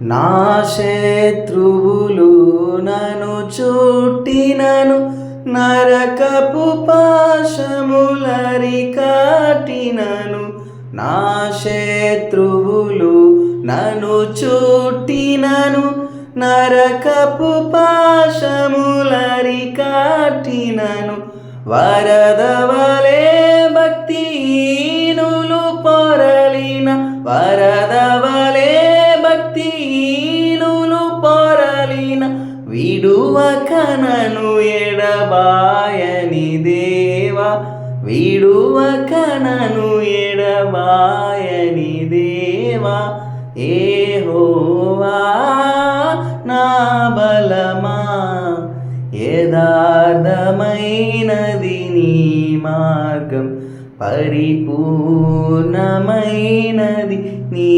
నా శత్రువులు నను చుట్టినను నరకపు పాశములరి కాటినను. నా శత్రువులు నను చుట్టినను నరకపు పాశములరి కాటినను. వరదవలే పొరలిన విడువకనను ఎడబాయని దేవా విడువకనను ఎడబాయని దేవా ఏహోవా నా బలమా యదార్థమైనది నీ మార్గం పరిపూర్ణమైనది నీ